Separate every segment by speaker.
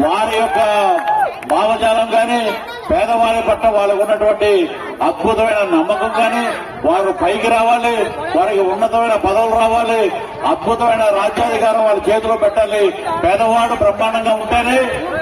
Speaker 1: వారి యొక్క భావజాలం కానీ పేదవారి పట్ల వాళ్ళకు ఉన్నటువంటి అద్భుతమైన నమ్మకం కానీ వారు పైకి రావాలి వారికి ఉన్నతమైన పదవులు రావాలి అద్భుతమైన రాజ్యాధికారం వాళ్ళ చేతిలో పెట్టాలి. పేదవాడు బ్రహ్మాండంగా ఉంటేనే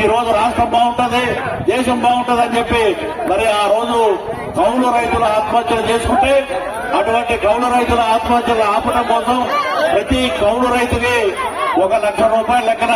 Speaker 1: ఈ రోజు రాష్ట్రం బాగుంటది దేశం బాగుంటది అని చెప్పి మరి ఆ రోజు కౌలు రైతులు ఆత్మహత్యలు చేసుకుంటే అటువంటి కౌలు రైతుల ఆత్మహత్యలు ఆపడం కోసం ప్రతి కౌలు రైతుకి ఒక లక్ష రూపాయల లెక్కన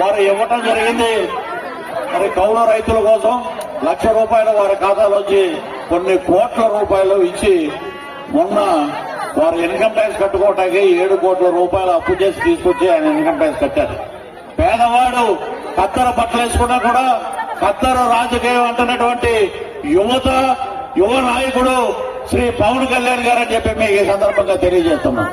Speaker 1: వారు ఇవ్వటం జరిగింది. మరి కౌలు రైతుల కోసం లక్ష రూపాయలు వారి ఖాతాలోంచి కొన్ని కోట్ల రూపాయలు ఇచ్చి మొన్న వారు ఇన్కమ్ ట్యాక్స్ కట్టుకోవటానికి ఏడు కోట్ల రూపాయలు అప్పు చేసి తీసుకొచ్చి ఆయన ఇన్కమ్ ట్యాక్స్ కట్టారు. పేదవాడు కత్తెర పట్టలేసుకున్నా కూడా కత్తెర రాజకీయం అంటున్నటువంటి యువత యువ నాయకుడు శ్రీ పవన్ కళ్యాణ్ గారు అని చెప్పి మీకు ఈ సందర్భంగా తెలియజేస్తున్నాను